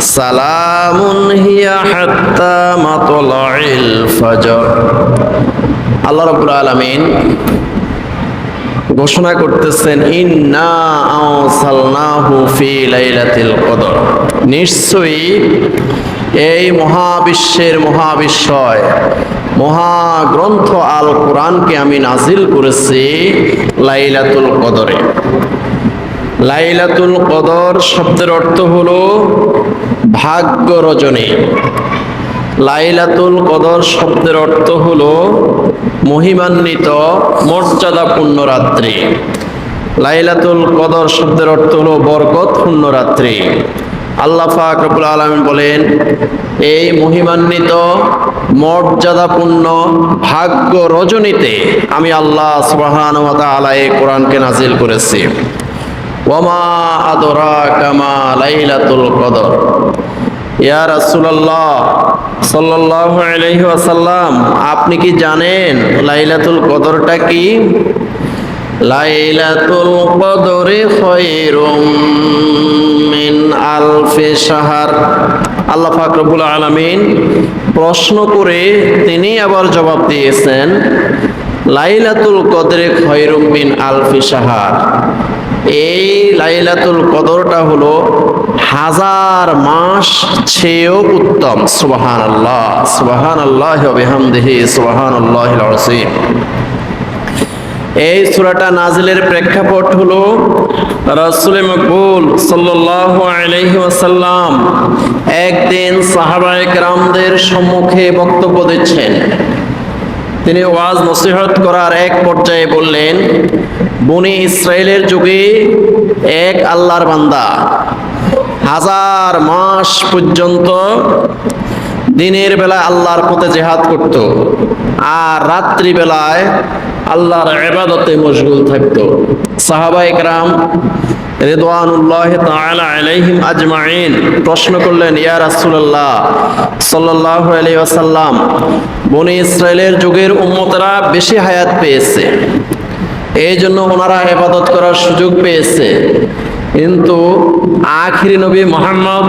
সালামুন হিয়া হাত্তা মাতলাইল ফজর। আল্লাহ রাব্বুল আলামিন ঘোষণা করতেছেন, ইন্না আওসালনাহু ফি লাইলাতিল কদর। নিশ্চয়ই এই মহাবিশ্বের মহাবিশ্বয়, মহাগ্রন্থ আল কোরআনকে আমি নাজিল করেছি লাইলাতুল কদরে। লাইলাতুল কদর শব্দের অর্থ হলো ভাগ্য রজনী। লাইলাতুল কদর শব্দের অর্থ হলো মহিমান্বিত, মর্যাদাপূর্ণ রাত্রি। লাইলাতুল কদর শব্দের অর্থ হলো বরকতপূর্ণ রাত্রি। আল্লাহ পাক রব্বুল আলামিন বলেন, এই মহিমান্বিত, মর্যাদাপূর্ণ, ভাগ্য রজনীতে আমি আল্লাহ তাআলা এই কোরআনকে নাজিল করেছি। আদরা কামা লাইলাতুল কদর। আপনি কি জানেন লাইলাতুল কদরটা কি? লাইলাতুল কদরে খায়রুম মিন আলফি শাহর। আল্লাহ পাক রব্বুল প্রশ্ন করে তিনি আবার জবাব দিয়েছেন, লাইলাতুল কদরে খয়রুম মিন আলফি শাহর। এই লাইলাতুল কদরটা হলো হাজার মাস চেয়েও উত্তম। সুবাহান আল্লাহ সুবাহান আল্লাহ বিহামদিহি সুবাহান আল্লাহ এই সূরাটা নাজিলের প্রেক্ষাপট হলো রাসূল মকবুল ওয়াসাল্লাম একদিন সাহাবায়ে কেরামদের সম্মুখে বক্তব্য দিচ্ছেন। তিনি ওয়াজ নসিহত করার এক পর্যায়ে বললেন, বনি ইসরায়েলের যুগে এক আল্লাহর বান্দা হাজার মাস পর্যন্ত দিনের বেলায় আল্লাহর পথে জেহাদ করত আর রাত্রি বেলায় আল্লাহর এবাদতে মশগুল থাকত। সাহাবা একরাম আলাইহিম প্রশ্ন করলেন বনি ইসরায়েলের যুগের বেশি হায়াত পেয়েছে। এই জন্য ওনারা করার সুযোগ পেয়েছে। কিন্তু আখিরি নবী মোহাম্মদ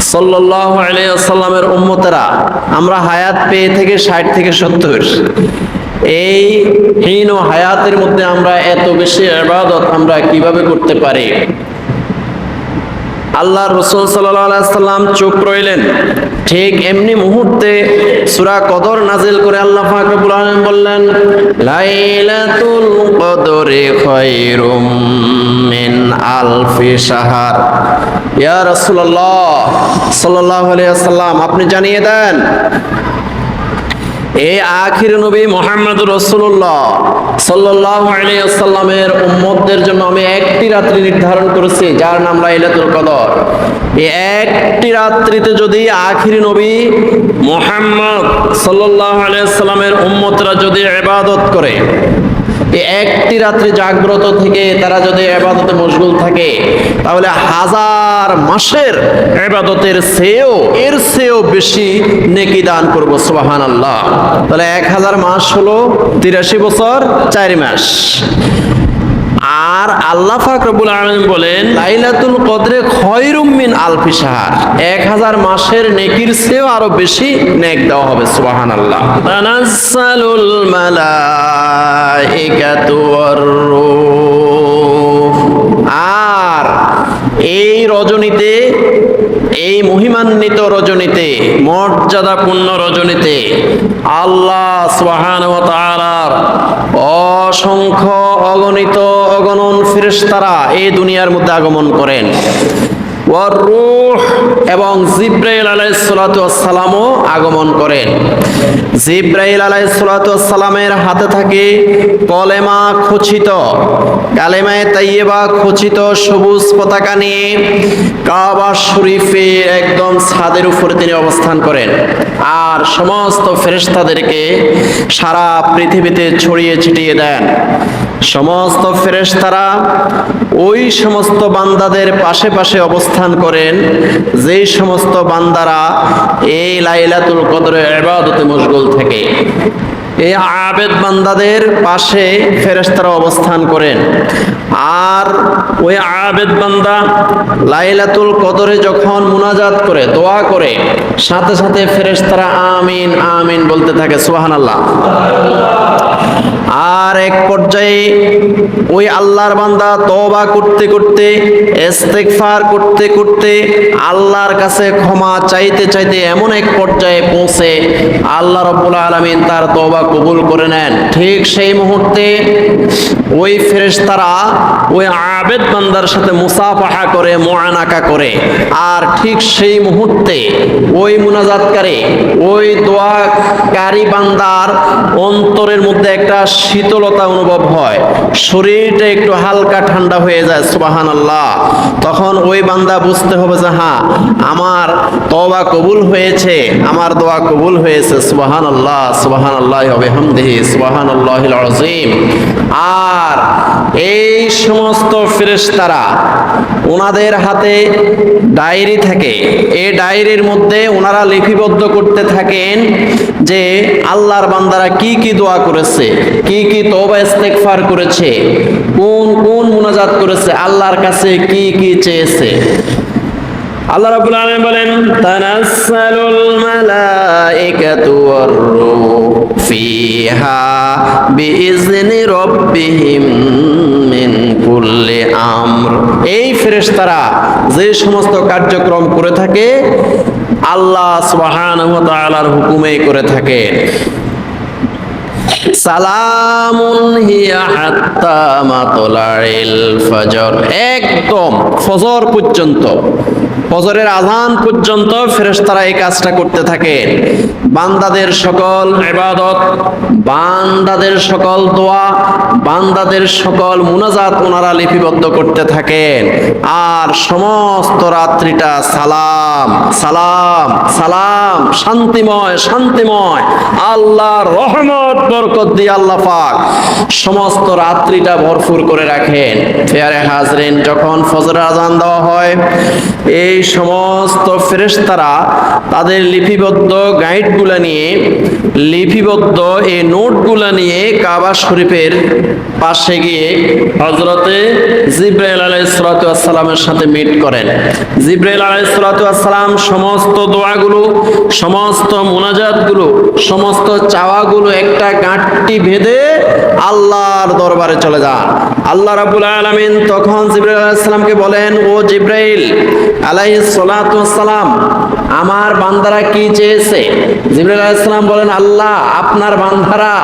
সাল্লাল্লাহু উম্মতেরা, আমরা হায়াত পেয়ে থেকে ষাট থেকে সত্তর। এই হীন ও হায়াতের মধ্যে আমরা এত বেশি আবাদত আমরা কীভাবে করতে পারি? আল্লাহ রসুল সাল্লাম চুপ রইলেন। ঠিক এমনি মুহূর্তে সুরা কদর নাজিল করে আল্লাহ ফাকরুল আলম বললেন, লাইলাতুল কদরে খয়রুম মিন আলফি সাহার ইয়া রাসূলুল্লাহ সাল্লাল্লাহু আলাইহি আপনি জানিয়ে দেন এই আখির নবী মোহাম্মদ রসুল্লাহ সাল্লাহ উম্মতদের জন্য আমি একটি রাত্রি নির্ধারণ করেছি, যার নাম লাইলাতুল কদর। এই একটি রাত্রিতে যদি আখির নবী মোহাম্মদ সাল্লাহ আলিয়াল্লামের উম্মতরা যদি ইবাদত করে একটি রাত্রি জাগ্রত থেকে তারা যদি এবাদতে মশগুল থাকে, তাহলে হাজার মাসের এবাদতের সেও এর সেও বেশি নেকি দান করব সোহান আল্লাহ তাহলে এক হাজার মাস হলো তিরাশি বছর, চার মাস। আর আল্লাহ ফাকরবুল আলম বলেন, লাইলাতুল কদরে খয়রুমিন আলফি শাহর। এক হাজার মাসের নেকির চেয়েও আরও বেশি নেক দেওয়া হবে, সুবহানাল্লাহ। তানাজ্জালুল মালাইকাতু ওয়ার রূহ। আর এই রজনীতে এই মহিমান্বিত রজনীতে, মর্যাদাপূর্ণ রজনীতে আল্লাহ সোহান ওয়া তাআলার অসংখ্য অগণিত অগণন ফেরেশতারা এই দুনিয়ার মধ্যে আগমন করেন। এবং জিব্রাইল আলাইহিসসালামও আগমন করেন। জিব্রাইল আলাইহিসসালামের হাতে থাকে কলেমা খচিত, কালেমায়ে তাইয়্যিবা খচিত সবুজ পতাকা নিয়ে কাবা শরীফে একদম ছাদের উপরে তিনি অবস্থান করেন। আর সমস্ত ফেরেশতাদেরকে সারা পৃথিবীতে ছড়িয়ে ছিটিয়ে দেন। সমস্ত ফেরেশতারা ওই সমস্ত বান্দাদের পাশে পাশে অবস্থান করেন যেই সমস্ত বান্দারা এই লাইলাতুল কদরে ইবাদতে মশগুল থাকে, এই আবেদ বান্দাদের পাশে ফেরেশতারা অবস্থান করেন। আর ওই আবেদ বান্দা লাইলাতুল কদরে যখন মুনাজাত করে, দোয়া করে, সাথে সাথে ফেরেশতারা আমিন আমিন বলতে থাকে, সুবহানাল্লাহ। আর এক পর্যায়ে ওই আল্লাহর বান্দা তওবা করতে করতে, ইস্তেগফার করতে করতে আল্লাহর কাছে ক্ষমা চাইতে চাইতে এমন এক পর্যায়ে পৌঁছে আল্লাহ রাব্বুল আলামিন তার তওবা কবুল করে নেন। ঠিক সেই মুহূর্তে ওই ফেরেশতারা ওই আবেদ বান্দার সাথে মুসাফাহা করে, মুআনাকা করে। আর ঠিক সেই মুহূর্তে ওই মুনাজাতকারী, ওই দোয়াকারী বান্দার অন্তরের মধ্যে একটা শীতলতা অনুভব হয়। শরীরটা একটু হালকা ঠান্ডা হয়ে যায় সুবাহান আল্লাহ তখন ওই বান্দা বুঝতে হবে যে হ্যাঁ আমার তওবা কবুল হয়েছে, আমার দোয়া কবুল হয়েছে সুবাহান আল্লাহ সুবাহান আল্লাহ হবে হামদেহি সুবাহান আল্লাহ আর এই সমস্ত ফেরেশতারা ওনাদের হাতে ডায়েরি থাকে। এই ডায়েরির মধ্যে ওনারা লিপিবদ্ধ করতে থাকেন যে আল্লাহর বান্দারা কি কি দোয়া করেছে, কি কি তওবা ইস্তেগফার করেছে, কোন কোন মুনাজাত করেছে, আল্লাহর কাছে কি কি চেয়েছে। আল্লাহ রাব্বুল আলামিন বলেন তানাসসালুল মালাইকাতু ওয়ার রূহ ফিহা রাব্বিহিম মিন কুল্লি আমর। এই ফেরেশতারা যে সমস্ত কার্যক্রম করে থাকে, আল্লাহ সুবহানাহু ওয়া তাআলার হুকুমে করে থাকে। সালামুন হিয়া হাত্তা মাতলাইল ফজর। একদম ফজর পর্যন্ত। ফজরের আজান পর্যন্ত ফেরেশতারা এই কাজটা করতে থাকে। বান্দাদের সকল ইবাদত, বান্দাদের সকল দোয়া, বান্দাদের সকল মুনাজাত ওনারা লিপিবদ্ধ করতে থাকেন। আর সমস্ত রাত্রিটা সালাম সালাম সালাম, শান্তিময় শান্তিময়, আল্লাহর রহমত, বরকত দিয়ে আল্লাহ পাক সমস্ত রাত্রিটা ভরপুর করে রাখেন। ফেয়ারে হাজরিন, যখন ফজর আজান দেওয়া হয় এই সমস্ত ফেরেস্তারা তাদের লিপিবদ্ধ গাইডগুলা নিয়ে লিপিবদ্ধ এই নোটগুলা নিয়ে কাবা শরীফের পাশে গিয়ে হজরতে জিব্রাইল আলাইসালামের সাথে মিট করেন। জিব্রাইল আলাইসালাম সমস্ত দোয়াগুলো, সমস্ত মোনাজাতগুলো, সমস্ত চাওয়াগুলো একটা গাঁটটি ভেদে আল্লাহর দরবারে চলে যান। আল্লাহ রাবুল আলমিন তখন জিব্রাইল আলাইসালামকে বলেন, ও জিব্রাইল আলাইহিস সালাম আমার বান্দারা কি চেয়েছে? জিবরুল আলাইহিস সালাম বলেন, আল্লাহ, আপনার বান্দারা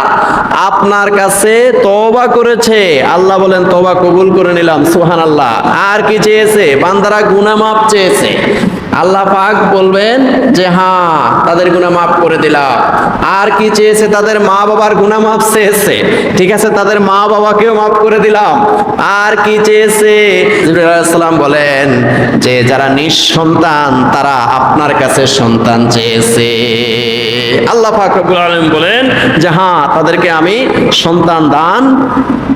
আপনার কাছে তওবা করেছে। আল্লাহ বলেন, তওবা কবুল করে নিলাম, সুবহানাল্লাহ। আর কি চেয়েছে? বান্দারা গুনাহ মাফ চেয়েছে। আল্লাহ পাক বলবেন যে হ্যাঁ তাদের গুণা মাফ করে দিলাম। আর কি চেয়েছে? তাদের মা বাবার গুণা মাফ চেয়েছে। ঠিক আছে, তাদের মা বাবাকেও মাফ করে দিলাম। আর কি চেয়েছে? সালাম বলেন যে, যারা নিঃসন্তান, তারা আপনার কাছে সন্তান চেয়েছে। আল্লাহ ফাকরুল আলম বলেন যে হ্যাঁ তাদেরকে আমি সন্তান দান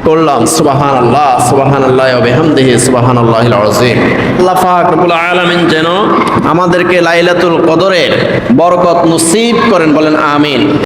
করলাম। সুবাহান আল্লাহ সুবাহান আল্লাহ সুবহানাল্লাহিল সুবাহান আল্লাহ আজিম আল্লাহ ফাকরুল আলমিন যেন আমাদেরকে লাইলাতুল কদরের বরকত নসিব করেন, বলেন, আমিন।